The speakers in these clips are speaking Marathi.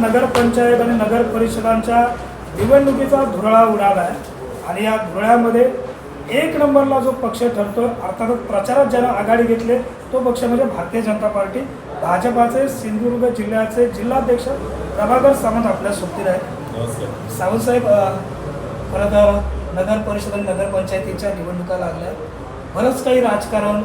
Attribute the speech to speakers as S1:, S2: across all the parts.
S1: नगरपंचायत आणि नगर परिषदांच्या निवडणुकीचा धुरळा उडाला आहे. आणि या धुरळ्यामध्ये एक नंबरला जो पक्ष ठरतो अर्थातच प्रचारात ज्यानं आघाडी घेतले तो पक्ष म्हणजे भारतीय जनता पार्टी. भाजपाचे सिंधुदुर्ग जिल्ह्याचे जिल्हाध्यक्ष प्रभाकर सावंत आपल्या सोबतीत आहेत. सावंतसाहेब तर नगर परिषद आणि नगरपंचायतीच्या निवडणुका लागल्या. बरंच काही राजकारण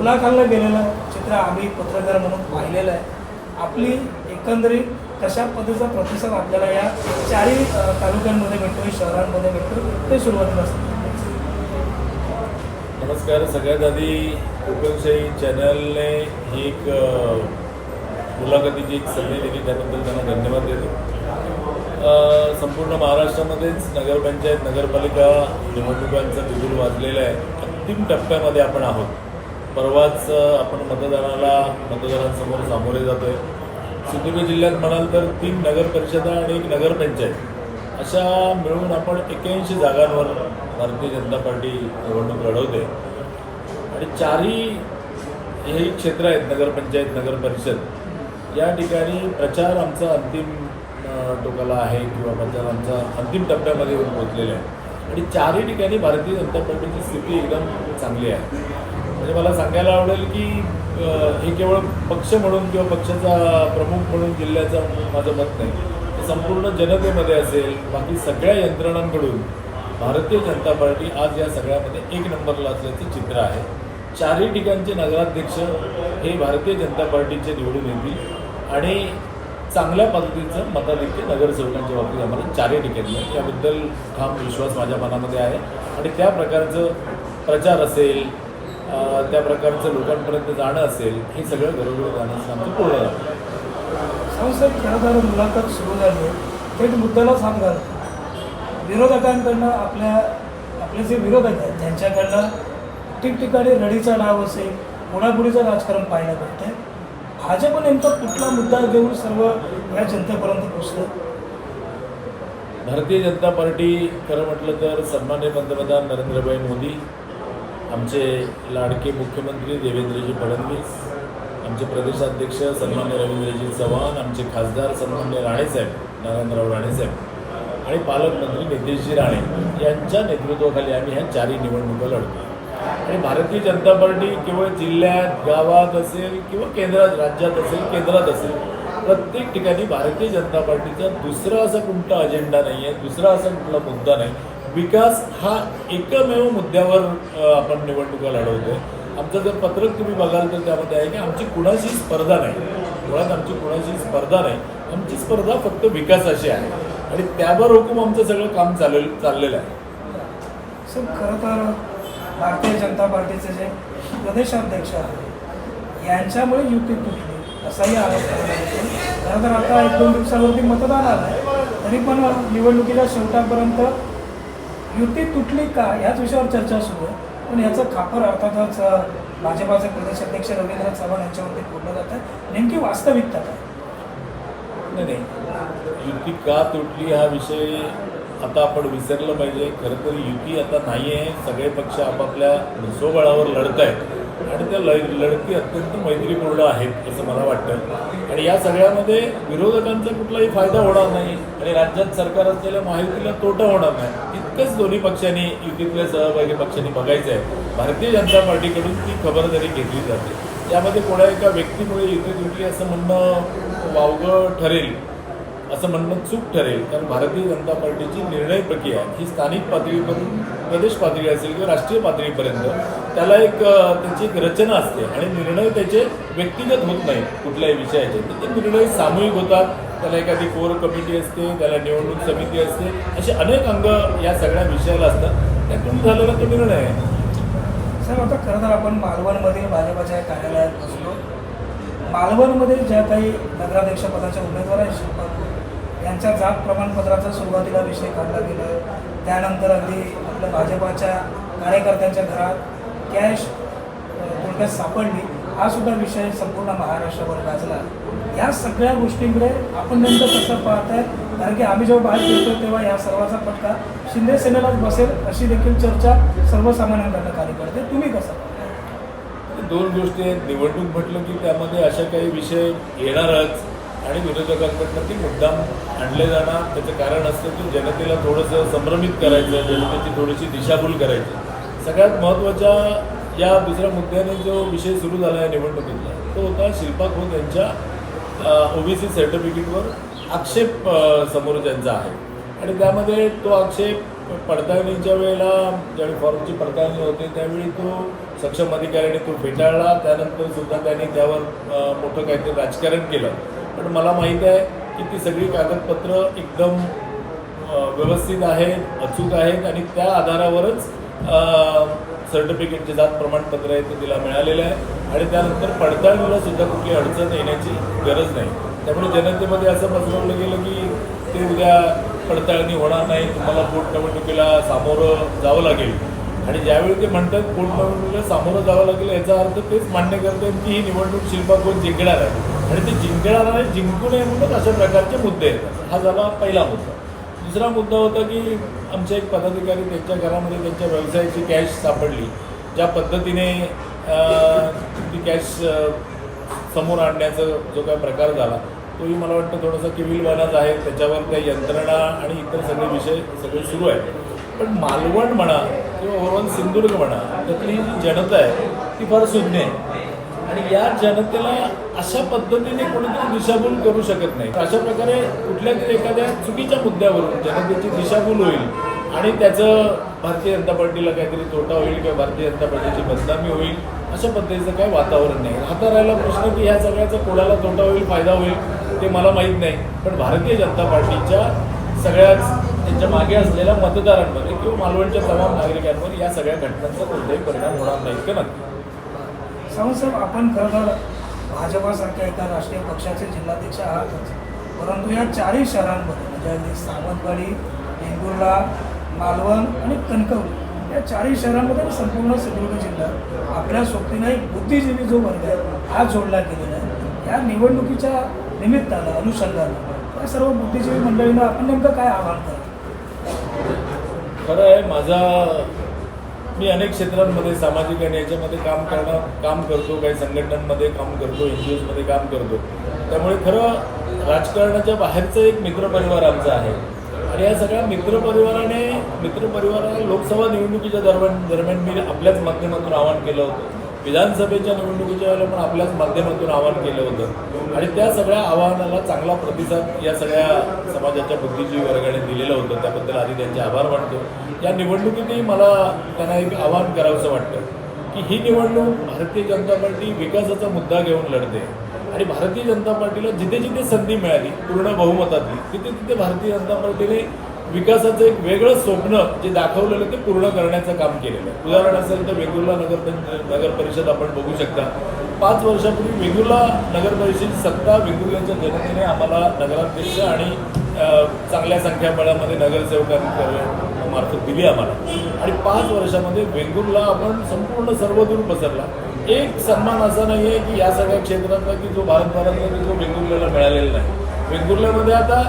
S1: उलाखाललं गेलेलं चित्र आम्ही पत्रकार म्हणून पाहिलेलं आहे. आपली एकंदरीत कशा पद्धतीचा प्रतिसाद आपल्याला या चारही तालुक्यांमध्ये भेटतो शहरांमध्ये भेटतो ते सुरुवातीला सांगा.
S2: नमस्कार सगळ्यात आधी कोकणशाही चॅनलने ही एक मुलाखतीची एक संधी दिली त्याबद्दल त्यांना धन्यवाद देतो. संपूर्ण महाराष्ट्रामध्येच नगरपंचायत नगरपालिका निवडणुकांचा बिगुल वाजलेला आहे. अंतिम टप्प्यामध्ये आपण आहोत. परवाच आपण मतदानाला मतदारांसमोर सामोरे आहे सिंधुदुर्ग जिल्ह्यात म्हणाल तर तीन नगर परिषदा आणि एक नगरपंचायत अशा मिळून आपण एक्क्याऐंशी जागांवर भारतीय जनता पार्टी निवडणूक लढवते. आणि चारही हे क्षेत्र आहेत नगरपंचायत नगर परिषद या ठिकाणी प्रचार आमचा अंतिम टोकाला आहे किंवा प्रचार आमचा अंतिम टप्प्यामध्ये येऊन पोहोचलेला आहे. आणि चारही ठिकाणी भारतीय जनता पार्टीची स्थिती एकदम चांगली आहे. म्हणजे मला सांगायला आवडेल की हे केवळ पक्ष म्हणून किंवा पक्षाचा प्रमुख म्हणून जिल्ह्याचं माझं मत नाही. हे संपूर्ण जनतेमध्ये असेल बाकी सगळ्या यंत्रणांकडून भारतीय जनता पार्टी आज या सगळ्यामध्ये एक नंबरला असल्याचं चित्र आहे. चारही ठिकाणचे नगराध्यक्ष हे भारतीय जनता पार्टीचे निवडून येतील आणि चांगल्या पद्धतीचं मताधिक्य नगरसेवकांच्या बाबतीत आम्हाला चारही ठिकाणी आहे. याबद्दल ठाम विश्वास माझ्या मनामध्ये आहे. आणि त्या प्रकारचं प्रचार असेल त्या प्रकारचं लोकांपर्यंत जाणं असेल हे सगळं घरोघरी जाण्याचं आमचं पूर्ण आहे.
S1: सावंतसाहेब खरं तर मुलाखत सुरू झाली. आहे थेट मुद्द्याला सांगा विरोधकांकडनं आपल्या आपले जे विरोधक आहेत त्यांच्याकडनं ठिकठिकाणी रडीचा डाव असेल बुडाबुडीचं राजकारण पाहायला भेटतंय. भाजप नेमका कुठला मुद्दा घेऊन सर्व या जनतेपर्यंत पोचतं
S2: भारतीय जनता पार्टी खरं म्हटलं तर सन्मान्य पंतप्रधान नरेंद्रभाई मोदी आमचे लाडके मुख्यमंत्री देवेंद्रजी फडणवीस आमचे प्रदेशाध्यक्ष सन्मान्य रवींद्रजी चव्हाण आमचे खासदार सन्मान्य राणेसाहेब नारायणराव राणेसाहेब आणि पालकमंत्री नितेशजी राणे यांच्या नेतृत्वाखाली आम्ही ह्या चारही निवडणुका लढतो. आणि भारतीय जनता पार्टी केवळ जिल्ह्यात गावात असेल किंवा केंद्रात राज्यात असेल केंद्रात असेल प्रत्येक ठिकाणी भारतीय जनता पार्टीचा दुसरा असा कोणता अजेंडा नाही आहे दुसरा असा कुठला मुद्दा नाही. विकास हा एकमेव मुद्द्यावर आपण निवडणुका लढवतो आमचं जर पत्रक तुम्ही बघाल तर त्यामध्ये आहे की आमची कुणाशी स्पर्धा नाही. मुळात आमची कुणाशी स्पर्धा नाही. आमची स्पर्धा फक्त विकासाशी आहे. आणि त्यावर हुकूम आमचं सगळं काम चालेल चाललेलं आहे.
S1: सर खरं तर भारतीय जनता पार्टीचे जे प्रदेशाध्यक्ष आहेत यांच्यामुळे युती तुटली असाही आरोप खरं तर आता एक दोन दिवसावरती मतदान आलं आहे तरी पण निवडणुकीच्या शेवटापर्यंत युती तुटली का? याच विषयावर चर्चा सुरू आहे. पण याचं खापर अर्थातच भाजपाचे प्रदेश अध्यक्ष रवींद्र चव्हाण यांच्यावरती फोडलं जात आहे. नेमकी वास्तविकता काय?
S2: नाही नाही. युती का तुटली हा विषय आता आपण विसरलं पाहिजे. खरं तर युती आता नाही आहे सगळे पक्ष आपापल्या स्वबळावर लढत आहेत. आणि त्या लढ लढती अत्यंत मैत्रीपूर्ण आहेत असं मला वाटतं. आणि या सगळ्यामध्ये विरोधकांचा कुठलाही फायदा होणार नाही. आणि राज्यात सरकार असलेल्या माहितीला तोटा होणार नाही. इतकंच दोन्ही पक्षांनी युतीतल्या सहभागी पक्षांनी बघायचं आहे भारतीय जनता पार्टीकडून ती खबरदारी घेतली जाते. यामध्ये कोणा एका व्यक्तीमुळे युती तुटली असं म्हणणं वावगं ठरेल असं म्हणणं चूक ठरेल कारण भारतीय जनता पार्टीची निर्णय प्रक्रिया ही स्थानिक पातळीवरून प्रदेश पातळी असेल किंवा राष्ट्रीय पातळीपर्यंत त्याला एक त्याची एक रचना असते आणि निर्णय त्याचे व्यक्तिगत होत नाही कुठल्याही विषयाचे. तर ते निर्णय सामूहिक होतात त्याला एखादी कोर कमिटी असते त्याला निवडणूक समिती असते असे अनेक अंग या सगळ्या विषयाला असतात. त्यातून झालेला तो निर्णय आहे.
S1: साहेब आता खरं तर आपण मालवणमधील भाजपाच्या कार्यालयात बसलो. मालवणमध्ये ज्या काही नगराध्यक्ष पदाच्या उमेदवार आहेत शिल्पा यांच्या जात प्रमाणपत्राचा सुरुवातीला विषय काढला गेला. त्यानंतर अगदी आपल्या भाजपाच्या कार्यकर्त्यांच्या घरात कॅश थोडक्यात सापडली. हा सुद्धा विषय संपूर्ण महाराष्ट्रावर गाजला. या सगळ्या गोष्टींकडे आपण नेमकं कसं पाहताय कारण की आम्ही जेव्हा बाहेर फिरतो तेव्हा या सर्वाचा फटका शिंदे सेनेलाच बसेल अशी देखील चर्चा सर्वसामान्यांकडनं कार्य करते. तुम्ही कसं पाहताय?
S2: दोन गोष्टी आहेत. निवडणूक म्हटलं की त्यामध्ये अशा काही विषय येणारच आणि विरोधकांकडनं ती मुद्दाम आणले जाणार. त्याचं कारण असतं की जनतेला थोडंसं संभ्रमित करायचं जनतेची थोडीशी दिशाभूल करायची. सगळ्यात महत्त्वाच्या या दुसऱ्या मुद्द्याने जो विषय सुरू झाला आहे निवडणुकीतला तो होता शिल्पा खोत यांच्या ओबीसी सर्टिफिकेटवर आक्षेप समोर त्यांचा आहे. आणि त्यामध्ये तो आक्षेप पडताळणीच्या वेळेला ज्यावेळी फॉर्मची पडताळणी होते त्यावेळी तो सक्षम अधिकाऱ्याने तो फेटाळला. त्यानंतर सुद्धा त्यांनी त्यावर मोठं काहीतरी राजकारण केलं. पण मला माहीत आहे की ती सगळी कागदपत्र एकदम व्यवस्थित आहेत अचूक आहेत आणि त्या आधारावरच सर्टिफिकेटचे जात प्रमाणपत्र आहे ते तिला मिळालेलं आहे. आणि त्यानंतर पडताळणीला सुद्धा कुठली अडचण येण्याची गरज नाही. त्यामुळे जनतेमध्ये असं पसरवलं गेलं की ते उद्या पडताळणी होणार नाही तुम्हाला पोटनिवडणुकीला सामोरं जावं लागेल. आणि ज्यावेळी ते म्हणतात पोटनिवडणुकीला सामोरं जावं लागेल याचा अर्थ तेच मान्य करतात की ही निवडणूक शिल्पा कोण जिंकणार आहे. आणि ते जिंकणार आहे जिंकू नये म्हणून अशा प्रकारचे मुद्दे येतात हा झाला पहिला मुद्दा. दुसरा मुद्दा होता की आमचे एक पदाधिकारी त्यांच्या घरामध्ये त्यांच्या व्यवसायाची कॅश सापडली. ज्या पद्धतीने ती कॅश समोर आणण्याचा जो काय प्रकार झाला तोही मला वाटतं थोडासा किविलवानाच आहे. त्याच्यावर त्या यंत्रणा आणि इतर सगळे विषय सगळे सुरू आहेत. पण मालवण म्हणा किंवा ओव्हरऑल सिंधुदुर्ग म्हणा त्यातली जी जनता आहे ती फार शून्य आहे. आणि या जनतेला अशा पद्धतीने कोणीतरी दिशाभूल करू शकत नाही. अशा प्रकारे कुठल्या तरी एखाद्या चुकीच्या मुद्द्यावरून जनतेची दिशाभूल होईल आणि त्याचं भारतीय जनता पार्टीला काहीतरी तोटा होईल किंवा भारतीय जनता पार्टीची बदनामी होईल अशा पद्धतीचं काही वातावरण नाही. आता राहिला प्रश्न की ह्या सगळ्याचा कोणाला तोटा होईल फायदा होईल ते मला माहीत नाही. पण भारतीय जनता पार्टीच्या सगळ्याच त्यांच्या मागे असलेल्या मतदारांमध्ये किंवा मालवणच्या तमाम नागरिकांवर या सगळ्या घटनांचा कोणताही परिणाम होणार नाही का नक्की.
S1: सावंत साहेब आपण खरं तर भाजपासारख्या एका राष्ट्रीय पक्षाचे जिल्हाध्यक्ष आहातच. परंतु या चारही शहरांमध्ये म्हणजे अगदी सावंतवाडी वेंगुर्ला मालवण आणि कणकवली या चारही शहरांमध्ये आणि संपूर्ण सिंधुदुर्ग जिल्ह्यात आपल्या सोबतीनं एक बुद्धिजीवी जो वर्ग आहे हा जोडला गेलेला आहे. या निवडणुकीच्या निमित्तानं अनुषंगानं या सर्व बुद्धिजीवी मंडळींना आपण नेमकं काय आव्हान करतो
S2: खरं आहे माझा मी अनेक क्षेत्रांमध्ये सामाजिक आणि याच्यामध्ये काम करणं काम करतो काही संघटनांमध्ये काम करतो एन जी ओजमध्ये काम करतो. त्यामुळे खरं राजकारणाच्या बाहेरचं एक मित्रपरिवार आमचा आहे. आणि या सगळ्या मित्रपरिवाराने मित्रपरिवाराला लोकसभा निवडणुकीच्या दरम्यान दरम्यान मी आपल्याच माध्यमातून आवाहन केलं होतं. विधानसभेच्या निवडणुकीच्या वेळेला पण आपल्याच माध्यमातून आवाहन केलं होतं. आणि त्या सगळ्या आवाहनाला चांगला प्रतिसाद या सगळ्या समाजाच्या बुद्धिजीवी वर्गाने दिलेलं होतं. त्याबद्दल आधी त्यांचे आभार मानतो. या निवडणुकीतही मला त्यांना एक आवाहन करावंसं वाटतं की ही निवडणूक भारतीय जनता पार्टी विकासाचा मुद्दा घेऊन लढते. आणि भारतीय जनता पार्टीला जिथे जिथे संधी मिळाली पूर्ण बहुमतातली तिथे तिथे भारतीय जनता पार्टीने विकासाचं एक वेगळं स्वप्न जे दाखवलेलं ते पूर्ण करण्याचं काम केलेलं आहे. उदाहरण असेल तर वेगुर्ला नगर नगर परिषद आपण बघू शकता. पाच वर्षापूर्वी वेगुर्ला नगर परिषद सत्ता वेगुर्ल्याच्या जनतेने आम्हाला नगराध्यक्ष आणि चांगल्या संख्याबळामध्ये नगरसेवकांकडे मार्फत दिली आम्हाला. आणि पाच वर्षामध्ये वेंगुर्ला आपण संपूर्ण सर्वदूर पसरला. एक सन्मान असा नाही आहे की या सगळ्या क्षेत्रातला की जो भारतभरातला की जो वेंगुर्ल्याला मिळालेला नाही. वेंगुर्ल्यामध्ये आता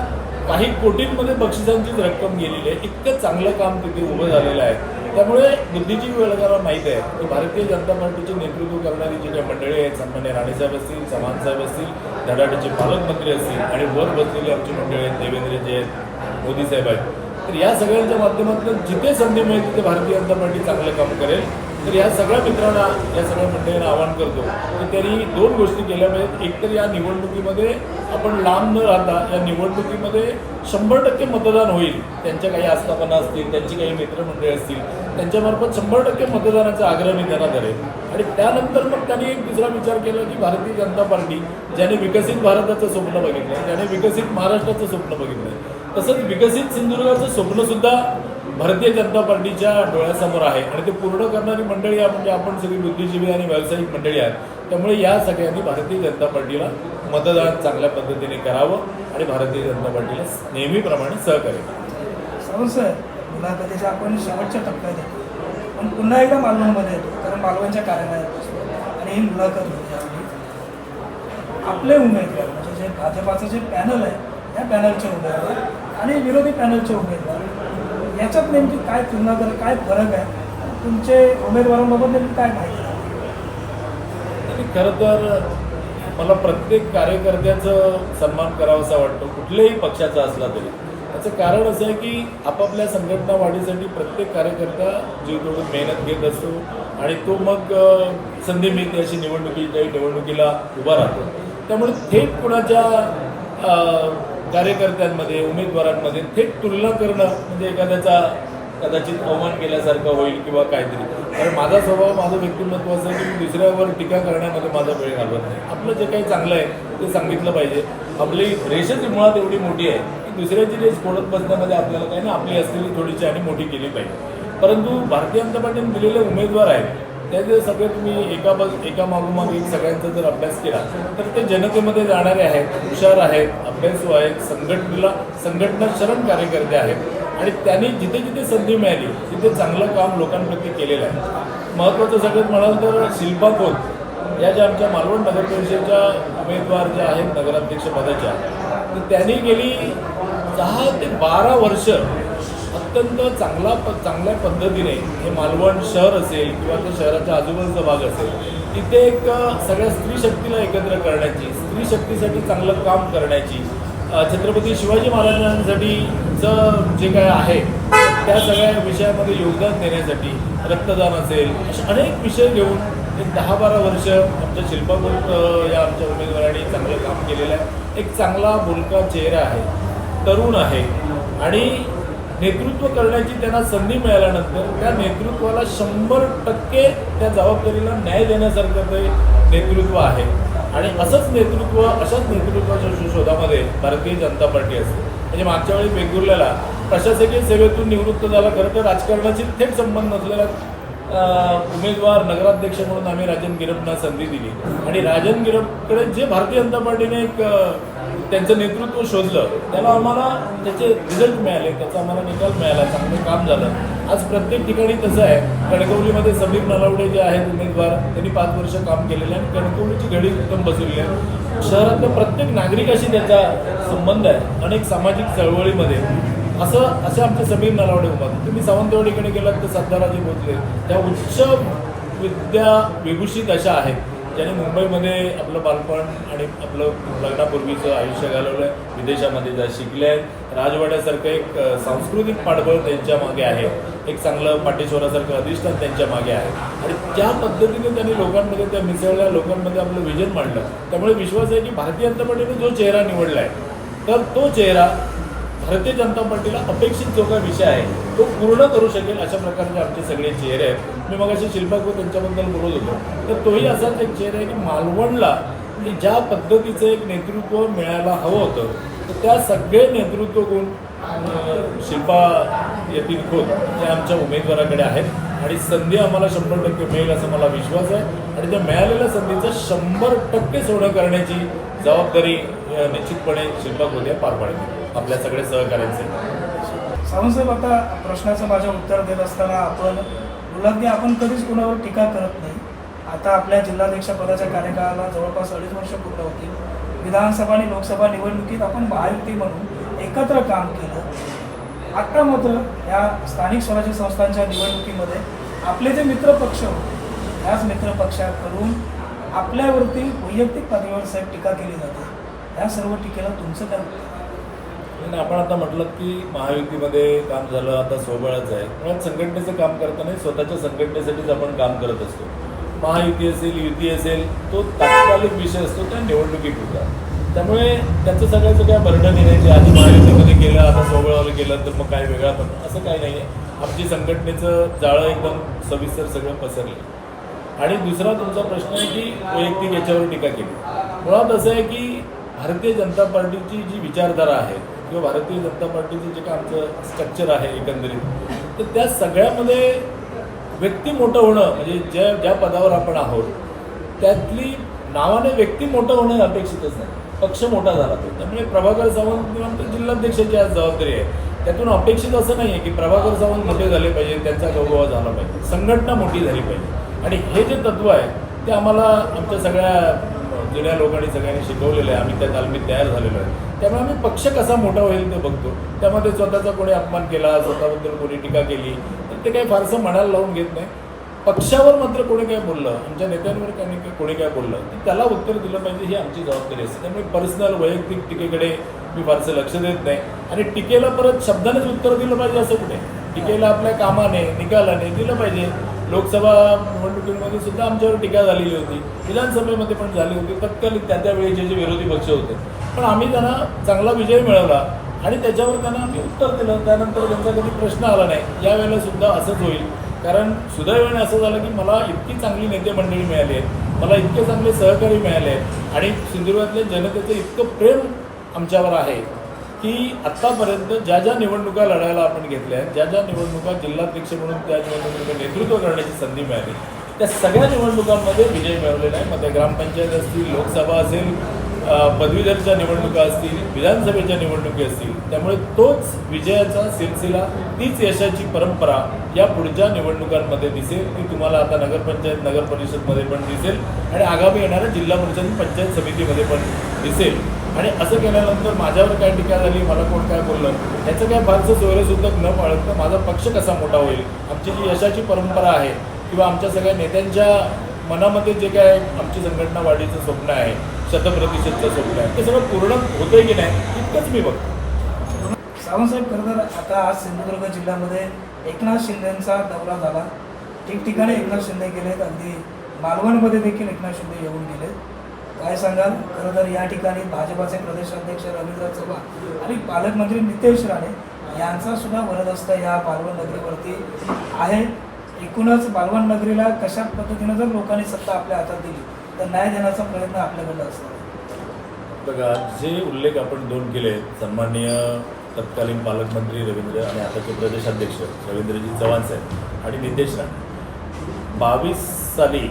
S2: काही कोटींमध्ये बक्षिसांचीच रक्कम गेलेली आहे. इतकं चांगलं काम तिथे उभं झालेलं आहे. त्यामुळे बुद्धिजीवी वर्गाला माहीत आहे. की भारतीय जनता पार्टीचे नेतृत्व करणारी जी काही मंडळी आहेत सन्मान्य राणेसाहेब असतील चव्हाण साहेब असतील धडाडीचे पालकमंत्री असतील आणि वर बसलेली आमची मंडळी आहेत देवेंद्रजी आहेत मोदी साहेब आहेत. तर या सगळ्यांच्या माध्यमातून जिथे संधी मिळेल तिथे भारतीय जनता पार्टी चांगलं काम करेल. तर या सगळ्या मित्रांना या सगळ्या मंडळींना आवाहन करतो की त्यांनी दोन गोष्टी केल्या पाहिजेत. एक तर या निवडणुकीमध्ये आपण लांब न राहता या निवडणुकीमध्ये शंभर टक्के मतदान होईल. त्यांच्या काही आस्थापना असतील त्यांची काही मित्रमंडळी असतील त्यांच्यामार्फत शंभर टक्के मतदानाचा आग्रह मी त्यांना करेन आणि त्यानंतर मग त्यांनी एक दुसरा विचार केला की भारतीय जनता पार्टी ज्याने विकसित भारताचं स्वप्न बघितलं ज्याने विकसित महाराष्ट्राचं स्वप्न बघितलं तसंच विकसित सिंधुदुर्गाचं स्वप्नसुद्धा भारतीय जनता पार्टीच्या डोळ्यासमोर आहे. आणि ते पूर्ण करणारी मंडळी म्हणजे आपण सगळी बुद्धिजीवी आणि व्यावसायिक मंडळी आहेत. त्यामुळे या सगळ्यांनी भारतीय जनता पार्टीला मतदान चांगल्या पद्धतीने करावं आणि भारतीय जनता पार्टीला नेहमीप्रमाणे सहकार्य करावं.
S1: सावंत मुलाखतीच्या आपण शेवटच्या टप्प्यात येतो. पण पुन्हा एकदा मालवणमध्ये येतो कारण मालवणच्या कार्यालयात आणि ही मुलाखत होती आपले. उमेदवार म्हणजे जे भाजपाचं जे पॅनल आहे त्या पॅनलचे उमेदवार आणि विरोधी पॅनलचे उमेदवार याच्यात नेमकी काय तुलना कर काय फरक आहे? तुमचे उमेदवारांबाबत नेमकी काय माहिती?
S2: आणि खरं तर मला प्रत्येक कार्यकर्त्याचं सन्मान करावासा वाटतो कुठल्याही पक्षाचा असला तरी. त्याचं कारण असं आहे की आपापल्या संघटना वाढीसाठी प्रत्येक कार्यकर्ता जीव तोडून मेहनत घेत असतो आणि तो मग संधी मिळते अशी निवडणुकी काही निवडणुकीला उभा राहतो. त्यामुळे थेट कुणाच्या कार्यकर्त्यांमध्ये उमेदवारांमध्ये थेट तुलना करणं म्हणजे एखाद्याचा कदाचित अवमान केल्यासारखं होईल किंवा काहीतरी. कारण माझा स्वभाव माझं व्यक्तिमत्व असं की मी दुसऱ्यावर टीका करण्यामध्ये माझा वेळ घालवत नाही. आपलं जे काही चांगलं आहे ते सांगितलं पाहिजे. आपली रेषच मुळात एवढी मोठी आहे की दुसऱ्याची रेस फोडत बसण्यामध्ये आपल्याला काही ना आपली असलेली थोडीशी आणि मोठी केली पाहिजे. परंतु भारतीय जनता पार्टीने दिलेले उमेदवार आहेत त्याचे सगळे तुम्ही एका बग एका मागोमाग एक सगळ्यांचा जर अभ्यास केला तर ते जनतेमध्ये जाणारे आहेत हुशार आहेत अभ्यासू आहेत संघटनेला संघटना शरण कार्यकर्ते आहेत. आणि त्यांनी जिथे जिथे संधी मिळाली तिथे चांगलं काम लोकांप्रती केलेलं आहे. महत्त्वाचं सगळ्यात म्हणाल तर शिल्पा खोत या ज्या आमच्या मालवण नगर परिषदेच्या उमेदवार ज्या आहेत नगराध्यक्षपदाच्या तर त्यांनी गेली दहा ते बारा वर्ष अत्यंत चांगला प चांगल्या पद्धतीने हे मालवण शहर असेल किंवा त्या शहराच्या आजूबाजूचा भाग असेल तिथे एक सगळ्या स्त्री शक्तीला एकत्र करण्याची स्त्री शक्तीसाठी चांगलं काम करण्याची छत्रपती शिवाजी महाराजांसाठीचं जे काय आहे त्या सगळ्या विषयामध्ये योगदान देण्यासाठी रक्तदान असेल असे अनेक विषय घेऊन एक दहा बारा वर्ष आमच्या शिल्पापूर या आमच्या उमेदवारांनी चांगलं काम केलेलं आहे. एक चांगला बोलका चेहरा आहे तरुण आहे आणि नेतृत्व करण्याची त्यांना संधी मिळाल्यानंतर त्या नेतृत्वाला शंभर टक्के त्या जबाबदारीला न्याय देण्यासारखं ते नेतृत्व आहे. आणि असंच नेतृत्व अशाच नेतृत्वाच्या शोधामध्ये भारतीय जनता पार्टी असते. म्हणजे मागच्या वेळी वेगुर्ल्याला प्रशासकीय सेवेतून निवृत्त झाला खरं तर राजकारणाशी थेट संबंध नसलेला उमेदवार नगराध्यक्ष म्हणून आम्ही राजन गिरपना संधी दिली. आणि राजन गिरपकडे जे भारतीय जनता पार्टीने एक त्यांचं नेतृत्व शोधलं त्याला आम्हाला त्याचे रिझल्ट मिळाले त्याचा आम्हाला निकाल मिळाला चांगलं काम झालं. आज प्रत्येक ठिकाणी तसं आहे. कणकवलीमध्ये समीर नलावडे जे आहेत उमेदवार त्यांनी पाच वर्ष काम केलेलं आहे आणि कणकवलीची घडी उत्तम बसवली आहे. शहरातल्या प्रत्येक नागरिकाशी त्याचा संबंध आहे अनेक सामाजिक चळवळीमध्ये. असं असे आमचे समीर नलावडे उभारले तुम्ही सावंतवाडीकडे गेलात तर सरदाराजी भोसले. त्या उच्च विद्या विभूषित अशा आहेत. त्याने मुंबईमध्ये आपलं बालपण आणि आपलं लग्नापूर्वीचं आयुष्य घालवलं आहे विदेशामध्ये जा शिकले आहेत राजवाड्यासारखं एक सांस्कृतिक पाठबळ त्यांच्या मागे आहे. एक चांगलं पाटेश्वरासारखं अधिष्ठान त्यांच्या मागे आहे. आणि त्या पद्धतीने त्यांनी लोकांमध्ये त्या मिसळल्या लोकांमध्ये आपलं विजन मांडलं. त्यामुळे विश्वास आहे की भारतीय जनता पार्टीने जो चेहरा निवडला आहे तर तो चेहरा भारतीय जनता पार्टीला अपेक्षित जो काही विषय आहे तो पूर्ण करू शकेल अशा प्रकारचे आमचे सगळे चेहरे आहेत. मी मग अशी शिल्पाको त्यांच्याबद्दल बोलत होतो. तर तोही असाच एक चेहरा आहे की मालवणला ज्या पद्धतीचं एक नेतृत्व मिळायला हवं होतं तर त्या सगळे नेतृत्व गुण शिल्पा येथील खोत हे आमच्या उमेदवाराकडे आहेत. आणि संधी आम्हाला शंभर टक्के मिळेल असा मला विश्वास आहे. आणि त्या मिळालेल्या संधीचं शंभर टक्के सोडं करण्याची जबाबदारी निश्चितपणे शिल्पा खोते पार पाडतील आपल्या सगळ्या सहकाऱ्यांचे.
S1: सावंतसाहेब आता प्रश्नाचं माझ्या उत्तर देत असताना आपण मुलांनी आपण कधीच कुणावर टीका करत नाही. आता आपल्या जिल्हाध्यक्ष पदाच्या कार्यकाळाला जवळपास अडीच वर्ष पूर्ण होतील. विधानसभा आणि लोकसभा निवडणुकीत आपण महायुती म्हणून एकत्र काम केलं. आता मात्र या स्थानिक स्वराज्य संस्थांच्या निवडणुकीमध्ये आपले जे मित्रपक्ष होते त्याच मित्रपक्षाकडून आपल्यावरती वैयक्तिक पातळीवर साहेब टीका केली जाते. या सर्व टीकेला तुमचं काय उत्तर?
S2: आपण आता म्हटलं की महायुतीमध्ये काम झालं आता सोबळच आहे. मुळात संघटनेचं काम करताना स्वतःच्या संघटनेसाठीच आपण काम करत असतो. महायुती असेल युती असेल तो तात्कालिक विषय असतो त्या निवडणुकीपुरता. त्यामुळे त्याचं सगळ्याचं काय भरणं येण्याचे आधी महायुतीमध्ये केलं आता सोबळावर केलं तर मग काय वेगळा पण असं काही नाही आहे आमची संघटनेचं जाळं एकदम सविस्तर सगळं पसरलं आणि दुसरा तुमचा प्रश्न आहे की वैयक्तिक याच्यावर टीका केली. मुळात असं आहे की भारतीय जनता पार्टीची जी विचारधारा आहे किंवा भारतीय जनता पार्टीचं जे काय आमचं स्ट्रक्चर आहे एकंदरीत तर त्या सगळ्यामध्ये व्यक्ती मोठं होणं म्हणजे ज्या ज्या पदावर आपण आहोत त्यातली नावाने व्यक्ती मोठं होणं अपेक्षितच नाही. पक्ष मोठा झाला तो. त्यामुळे प्रभाकर सावंत किंवा जिल्हाध्यक्षाची आज जबाबदारी आहे. त्यातून अपेक्षित असं नाही आहे की प्रभाकर सावंत मोठे झाले पाहिजे त्यांचा गौरव झाला पाहिजे. संघटना मोठी झाली पाहिजे. आणि हे जे तत्व आहे ते आम्हाला आमच्या सगळ्या जुन्या लोकांनी सगळ्यांनी शिकवलेलं आहे. आम्ही त्या तालमीत तयार झालेलो आहे. त्यामुळे आम्ही पक्ष कसा मोठा होईल ते बघतो. त्यामध्ये स्वतःचा कोणी अपमान केला स्वतःबद्दल कोणी टीका केली तर ते काही फारसं मनाला लावून घेत नाही. पक्षावर मात्र कोणी काय बोललं आमच्या नेत्यांवर कोणी कोणी काय बोललं तर त्याला उत्तर दिलं पाहिजे ही आमची जबाबदारी असते. त्यामुळे पर्सनल वैयक्तिक टीकेकडे मी फारसं लक्ष देत नाही. आणि टीकेला परत शब्दानेच उत्तर दिलं पाहिजे असं कुठे? टीकेला आपल्या कामाने निकालाने दिलं पाहिजे. लोकसभा निवडणुकीमध्ये सुद्धा आमच्यावर टीका झालेली होती. विधानसभेमध्ये पण झाली होती. तत्कालीन त्या त्यावेळेचे जे विरोधी पक्ष होते. पण आम्ही त्यांना चांगला विजय मिळवला आणि त्याच्यावर त्यांना आम्ही उत्तर दिलं. त्यानंतर त्यांचा कधी प्रश्न आला नाही. यावेळेला सुद्धा असंच होईल. कारण सुदैवाने असं झालं की मला इतकी चांगली नेते मंडळी मिळाली आहेत. मला इतके चांगले सहकारी मिळाले आहेत. आणि सिंधुदुर्गातल्या जनतेचं इतकं प्रेम आमच्यावर आहे. की आत्तापर्यंत ज्या ज्या निवडणुका लढायला आपण घेतल्या आहेत ज्या ज्या निवडणुका जिल्हाध्यक्ष म्हणून त्या निवडणुकीचं नेतृत्व करण्याची संधी मिळाली. त्या सगळ्या निवडणुकांमध्ये विजय मिळवलेला आहे. मग त्या ग्रामपंचायत असतील लोकसभा असेल पदवीधरच्या निवडणुका असतील विधानसभेच्या निवडणुकी असतील त्यामुळे तोच विजयाचा सिलसिला तीच यशाची परंपरा या पुढच्या निवडणुकांमध्ये दिसेल ती तुम्हाला आता नगरपंचायत नगर परिषदमध्ये पण दिसेल आणि आगामी येणाऱ्या जिल्हा परिषद पंचायत समितीमध्ये पण दिसेल. आणि असं केल्यानंतर माझ्यावर काय टीका झाली मला कोण काय बोललं ह्याचं काय फारसं सोयरेसुद्धा न पाळत माझा पक्ष कसा मोठा होईल? आमची जी यशाची परंपरा आहे किंवा आमच्या सगळ्या नेत्यांच्या मनामध्ये जे काय आमची संघटना वाढीचं स्वप्न आहे शतप्रतिशतचं स्वप्न आहे ते सगळं पूर्ण होतंय की नाही इतकंच मी बघतो.
S1: सावंतसाहेब खरं तर आता आज सिंधुदुर्ग जिल्ह्यामध्ये एकनाथ शिंदेचा दौरा झाला. ठिकठिकाणी एकनाथ शिंदे गेलेत अगदी मालवणमध्ये देखील एकनाथ शिंदे येऊन गेले काय सांगाल? खरं तर या ठिकाणी भाजपाचे प्रदेशाध्यक्ष रवींद्र चव्हाण आणि पालकमंत्री नितेश राणे यांचा सुद्धा वरदस्त या पालवण नगरीवरती आहे. एकूणच पालवण नगरीला कशा पद्धतीनं जर लोकांनी सत्ता आपल्या हातात दिली तर न्याय देण्याचा प्रयत्न आपल्याकडं असतो
S2: बघा जे उल्लेख आपण दोन केले सन्माननीय तत्कालीन पालकमंत्री रवींद्र आणि आताचे प्रदेशाध्यक्ष रवींद्रजी चव्हाण साहेब आणि नितेश राणे. बावीस साली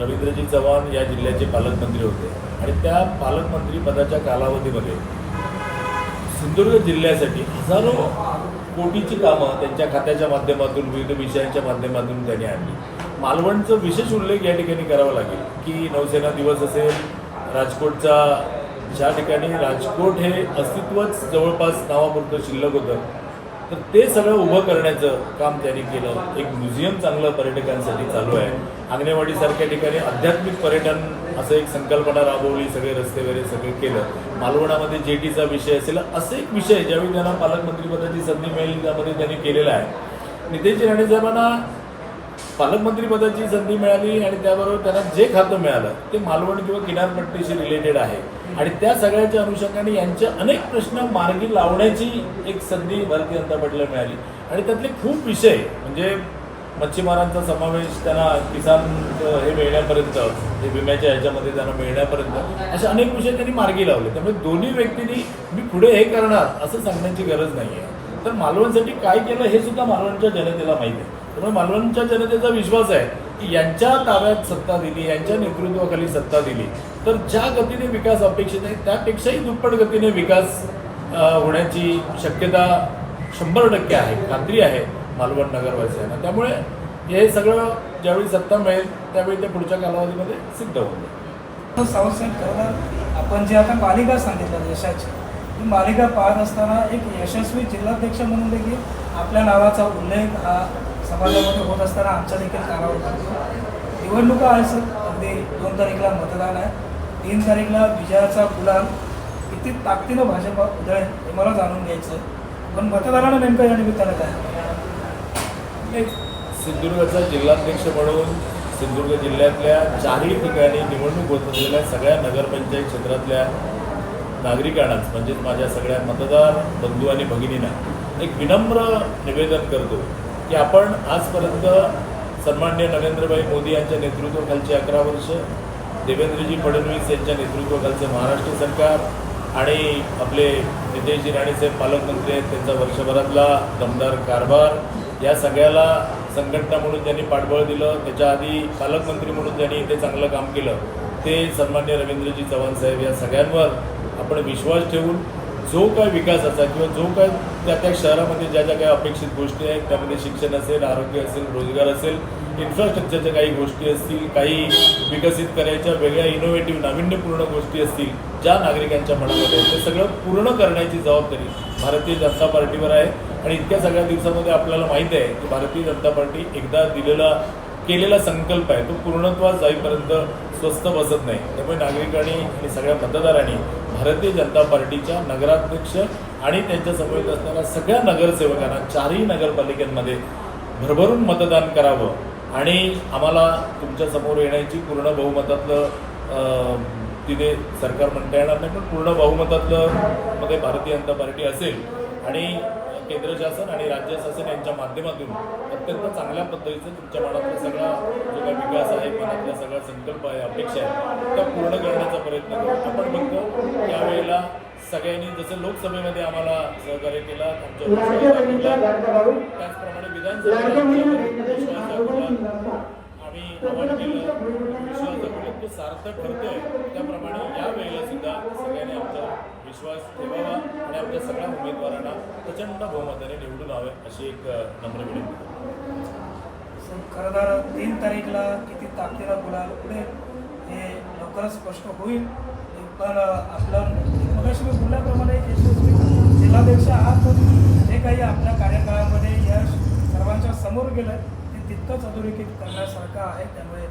S2: रवींद्रजी चव्हाण या जिल्ह्याचे पालकमंत्री होते. आणि त्या पालकमंत्री पदाच्या कालावधीमध्ये सिंधुदुर्ग जिल्ह्यासाठी हजारो कोटीची कामं त्यांच्या खात्याच्या माध्यमातून विविध विषयांच्या माध्यमातून त्यांनी आणली. मालवणचं विशेष उल्लेख या ठिकाणी करावा लागेल की नौसेना दिवस असेल राजकोटचा ज्या ठिकाणी राजकोट हे अस्तित्वच जवळपास नावापुरतं शिल्लक होतं तर ते सगळं उभं करण्याचं काम त्यांनी केलं. एक म्युझियम चांगलं पर्यटकांसाठी चालू आहे. अंगणेवाडीसारख्या ठिकाणी आध्यात्मिक पर्यटन असं एक संकल्पना राबवली सगळे रस्ते वगैरे सगळे केलं. मालवणामध्ये जेटीचा विषय असेल असे एक विषय ज्यावेळी त्यांना पालकमंत्रीपदाची संधी मिळेल त्यामध्ये त्यांनी केलेला आहे. नितेश राणे साहेबांना पालकमंत्रीपदाची संधी मिळाली आणि त्याबरोबर त्यांना जे खातं मिळालं ते मालवण किंवा किनारपट्टीशी रिलेटेड आहे. आणि त्या सगळ्याच्या अनुषंगाने यांचे अनेक प्रश्न मार्गी लावण्याची एक संधी भारतीय जनता पार्टीला मिळाली. आणि त्यातले खूप विषय म्हणजे मच्छीमारांचा समावेश त्यांना किसान हे मिळण्यापर्यंत हे विम्याच्या ह्याच्यामध्ये त्यांना मिळण्यापर्यंत असे अनेक विषय त्यांनी मार्गी लावले. त्यामुळे दोन्ही व्यक्तींनी मी पुढे हे करणार असं सांगण्याची गरज नाही आहे तर मालवणसाठी काय केलं हे सुद्धा मालवणच्या जनतेला माहिती आहे. त्यामुळे मालवणच्या जनतेचा विश्वास आहे की यांच्या ताब्यात सत्ता दिली यांच्या नेतृत्वाखाली सत्ता दिली. तर ज्या गतीने विकास अपेक्षित आहे त्यापेक्षाही दुप्पट गतीने विकास होण्याची शक्यता शंभर टक्के आहे खात्री आहे मालवण नगरवासियांना. त्यामुळे हे सगळं ज्यावेळी सत्ता मिळेल त्यावेळी ते पुढच्या कालावधीमध्ये सिद्ध होईल
S1: तर खरं आपण जे आता मालिका सांगितलं यशाची. ही मालिका पाहत असताना एक यशस्वी जिल्हाध्यक्ष म्हणून देखील आपल्या नावाचा उल्लेख हा समाजामध्ये होत असताना आमच्या देखील कानावर पडतो निवडणुका आहे सर अगदी दोन तारीखला मतदान आहे. तीन तारीखला विजयाचा गुलाम. किती ताकदीनं भाजप उधळेल हे मला जाणून घ्यायचं पण मतदारांना नेमकं या निमित्तानं काय?
S2: एक जिल्हाध्यक्ष म्हणून सिंधुदुर्ग जिल्ह्यातल्या चारही ठिकाणी निवडणूक होत असलेल्या सगळ्या नगरपंचायत क्षेत्रातल्या नागरिकांनाच म्हणजेच माझ्या सगळ्या मतदार बंधू आणि भगिनींना एक विनम्र निवेदन करतो. की आपण आजपर्यंत सन्मान्य नरेंद्रभाई मोदी यांच्या नेतृत्वाखालची अकरा वर्ष देवेंद्रजी फडणवीस यांच्या नेतृत्वाखालचं महाराष्ट्र सरकार आणि आपले नितेशजी राणेसाहेब पालकमंत्री आहेत त्यांचा वर्षभरातला दमदार कारभार या सगळ्याला संघटना म्हणून त्यांनी पाठबळ दिलं त्याच्या आधी पालकमंत्री म्हणून त्यांनी इथे चांगलं काम केलं ते सन्मान्य रवींद्रजी चव्हाण साहेब या सगळ्यांवर आपण विश्वास ठेवून जो काय विकासाचा किंवा जो काय त्या त्या शहरामध्ये ज्या ज्या काही अपेक्षित गोष्टी आहेत त्यामध्ये शिक्षण असेल आरोग्य असेल रोजगार असेल इन्फ्रास्ट्रक्चरच्या काही गोष्टी असतील काही विकसित करायच्या वेगळ्या इनोव्हेटिव्ह नाविन्यपूर्ण गोष्टी असतील ज्या नागरिकांच्या मनामध्ये ते सगळं पूर्ण करण्याची जबाबदारी भारतीय जनता पार्टीवर आहे. आणि इतक्या सगळ्या दिवसामध्ये आपल्याला माहीत आहे की भारतीय जनता पार्टी एकदा दिलेला केलेला संकल्प आहे तो पूर्णत्वास जाईपर्यंत स्वस्त बसत नाही. त्यामुळे नागरिकांनी आणि सगळ्या मतदारांनी भारतीय जनता पार्टीच्या नगराध्यक्ष आणि त्यांच्या समवेत असणाऱ्या सगळ्या नगरसेवकांना चारही नगरपालिकांमध्ये भरभरून मतदान करावं आणि आम्हाला तुमच्यासमोर येण्याची पूर्ण बहुमतातलं तिथे सरकार म्हणता येणार नाही पण पूर्ण बहुमतातलं मध्ये भारतीय जनता पार्टी असेल आणि केंद्र शासन आणि राज्य शासन यांच्या माध्यमातून अत्यंत चांगल्या पद्धतीचं तुमच्या मनातला सगळा जो काही विकास आहे मनातला सगळा संकल्प आहे अपेक्षा आहे त्या पूर्ण करण्याचा प्रयत्न करू. आपण बघतो त्यावेळेला सगळ्यांनी जसं लोकसभेमध्ये आम्हाला सहकार्य केला आमच्या त्याचप्रमाणे विधानसभेत आम्ही आव्हान केलं विश्वास दाखवला सार्थक ठरतोय त्याप्रमाणे यावेळेला सुद्धा सगळ्यांनी आमचा विश्वास ठेवावा आणि आमच्या सगळ्या उमेदवारांना प्रचंड बहुमताने निवडून हवे अशी एक नम्र विनंती.
S1: खरं तर तीन तारीखला किती ताकदीला बोलायला पुढे हे लवकरच स्पष्ट होईल. पण आपलं मगाशी मी बोलल्याप्रमाणे यशस्वी जिल्हाध्यक्ष आहात जे काही आपल्या कार्यकाळामध्ये यश सर्वांच्या समोर गेलं ते तितकंच अधोरेखित करण्यासारखं आहे. त्यामुळे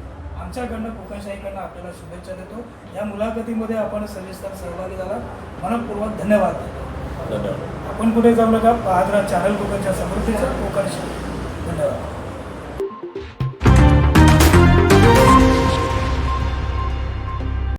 S1: आमच्याकडनं कोकणशाहीकडनं आपल्याला शुभेच्छा देतो. या मुलाखतीमध्ये आपण सविस्तर सहभागी झाला. मनपूर्वक धन्यवाद.
S2: धन्यवाद.
S1: आपण कुठे जाऊ नका पाहत राहा चॅनल कोकणच्या समृद्धीचं कोकणशाही. धन्यवाद.